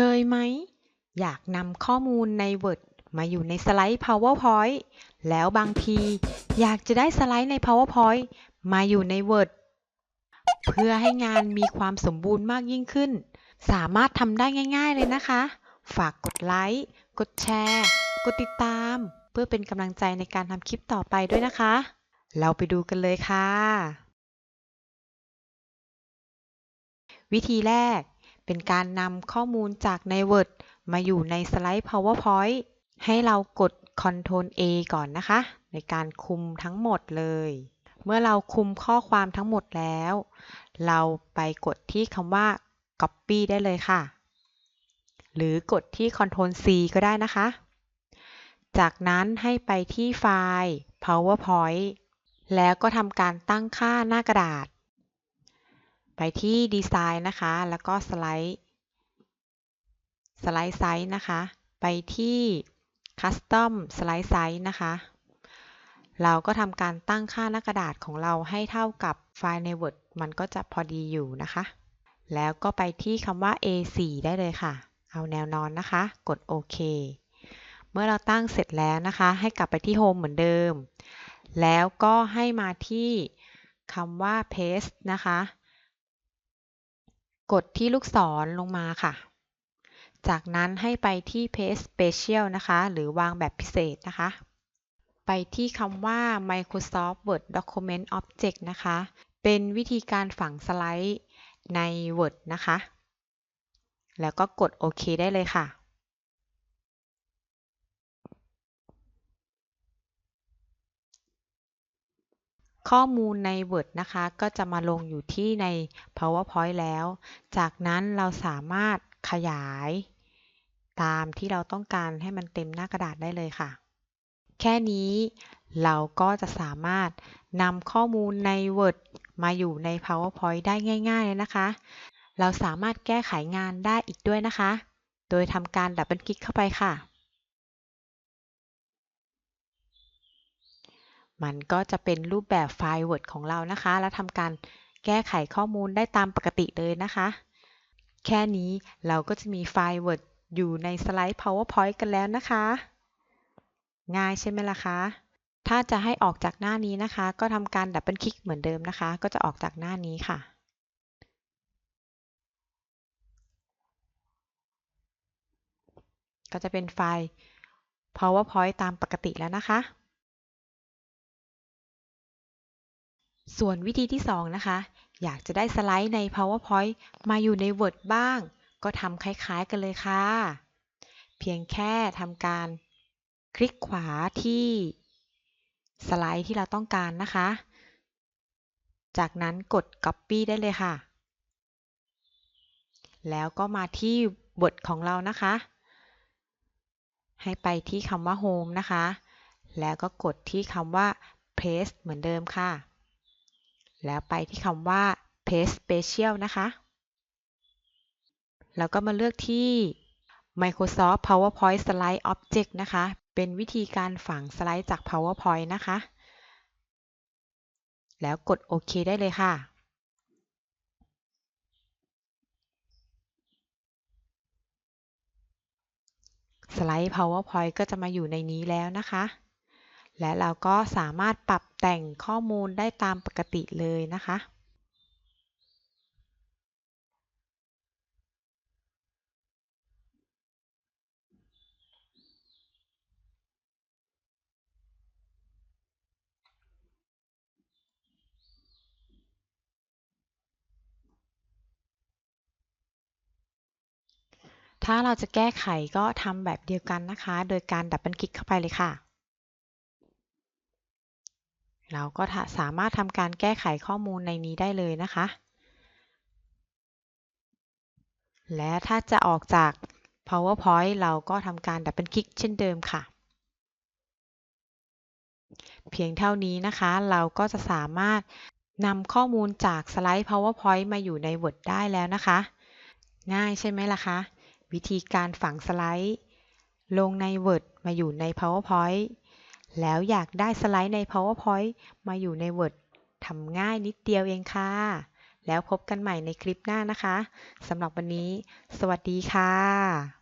เคยไหม อยากนำข้อมูลใน Word มาอยู่ในสไลด์ PowerPoint แล้วบางที อยากจะได้สไลด์ใน PowerPoint มาอยู่ใน Word เพื่อให้งานมีความสมบูรณ์มากยิ่งขึ้น สามารถทำได้ง่าย ๆ เลยนะคะ ฝากกดไลค์ กดแชร์ กดติดตาม เพื่อเป็นกำลังใจในการทำคลิปต่อไปด้วยนะคะ เราไปดูกันเลยค่ะ วิธีแรก เป็นการนำข้อมูลจากใน Word มาอยู่ในสไลด์ PowerPoint ให้เรากด Ctrl A ก่อนนะคะ ในการคุมทั้งหมดเลย เมื่อเราคุมข้อความทั้งหมดแล้ว เราไปกดที่คำว่า Copy ได้เลยค่ะ หรือกดที่ Ctrl C ก็ได้นะคะ จากนั้นให้ไปที่ไฟล์ PowerPoint แล้วก็ทำการตั้งค่าหน้ากระดาษ ไปที่ดีไซน์นะคะ แล้วก็สไลด์สไลด์ไซส์นะคะ ไปที่ Custom Slide Size นะคะ เราก็ทำการตั้งค่าหน้ากระดาษของเราให้เท่ากับไฟล์ใน Word มันก็จะพอดีอยู่นะคะ แล้วก็ไปที่คำว่า A4 ได้เลยค่ะ เอาแนวนอนนะคะ กดโอเคเมื่อเราตั้งเสร็จแล้วนะคะ ให้กลับไปที่ Home เหมือนเดิม แล้วก็ให้มาที่คำว่า Paste นะคะ กดที่ลูกศรลงมาค่ะ จากนั้นให้ไปที่ Paste Special นะคะ หรือวางแบบพิเศษนะคะ ไปที่คำว่า Microsoft Word Document Object นะคะ เป็นวิธีการฝังสไลด์ใน Word นะคะ แล้วก็กดโอเคได้เลยค่ะ ข้อมูลใน Word นะคะ ก็จะมาลงอยู่ที่ใน PowerPoint แล้ว จากนั้นเราสามารถขยาย ตามที่เราต้องการให้มันเต็มหน้ากระดาษได้เลยค่ะ แค่นี้เราก็จะสามารถนำข้อมูลใน Word มาอยู่ใน PowerPoint ได้ง่าย ๆ เลยนะคะ เราสามารถแก้ไขงานได้อีกด้วยนะคะ โดยทำการดับเบิลคลิกเข้าไปค่ะ มันก็จะเป็นรูปแบบไฟล์ Word ของเรานะคะ แล้วทำการแก้ไขข้อมูลได้ตามปกติเลยนะคะ แค่นี้เราก็จะมีไฟล์ Word อยู่ในสไลด์ PowerPoint กันแล้วนะคะ ง่ายใช่ไหมล่ะคะ ถ้าจะให้ออกจากหน้านี้นะคะ ก็ทำการดับเบิลคลิกเหมือนเดิมนะคะ ก็จะออกจากหน้านี้ค่ะ ก็จะเป็นไฟล์ PowerPoint ตามปกติแล้วนะคะ ส่วนวิธีที่ 2 นะคะ อยากจะได้สไลด์ใน PowerPoint มาอยู่ใน Word บ้าง ก็ทำคล้ายๆกันเลยค่ะ เพียงแค่ทำการ คลิกขวาที่สไลด์ที่เราต้องการนะคะ จากนั้นกด Copy ได้เลยค่ะ แล้วก็มาที่บทของเรานะคะ ให้ไปที่คำว่า Home นะคะ แล้วก็กดที่คำว่า Paste เหมือนเดิมค่ะ แล้วไปที่คำว่า Paste Special นะคะ แล้วก็มาเลือกที่ Microsoft PowerPoint Slide Object นะคะ เป็นวิธีการฝังสไลด์จาก PowerPoint นะคะ แล้วกดโอเคได้เลยค่ะสไลด์ PowerPoint ก็จะมาอยู่ในนี้แล้วนะคะ และเราก็สามารถปรับแต่งข้อมูลได้ตามปกติเลยนะคะ ถ้าเราจะแก้ไขก็ทำแบบเดียวกันนะคะ โดยการดับเบิลคลิกเข้าไปเลยค่ะ เราก็สามารถทำการแก้ไขข้อมูลในนี้ได้เลยนะคะ และถ้าจะออกจาก PowerPoint เราก็ทำการดับเบิลคลิกเช่นเดิมค่ะ เพียงเท่านี้นะคะ เราก็จะสามารถนำข้อมูลจากสไลด์ PowerPoint มาอยู่ใน Word ได้แล้วนะคะ ง่ายใช่ไหมล่ะคะ วิธีการฝังสไลด์ ลงใน Word มาอยู่ใน PowerPoint แล้วอยากได้สไลด์ใน PowerPoint มาอยู่ใน Word ทำง่ายนิดเดียวเองค่ะ แล้วพบกันใหม่ในคลิปหน้านะคะสำหรับวันนี้ สวัสดีค่ะ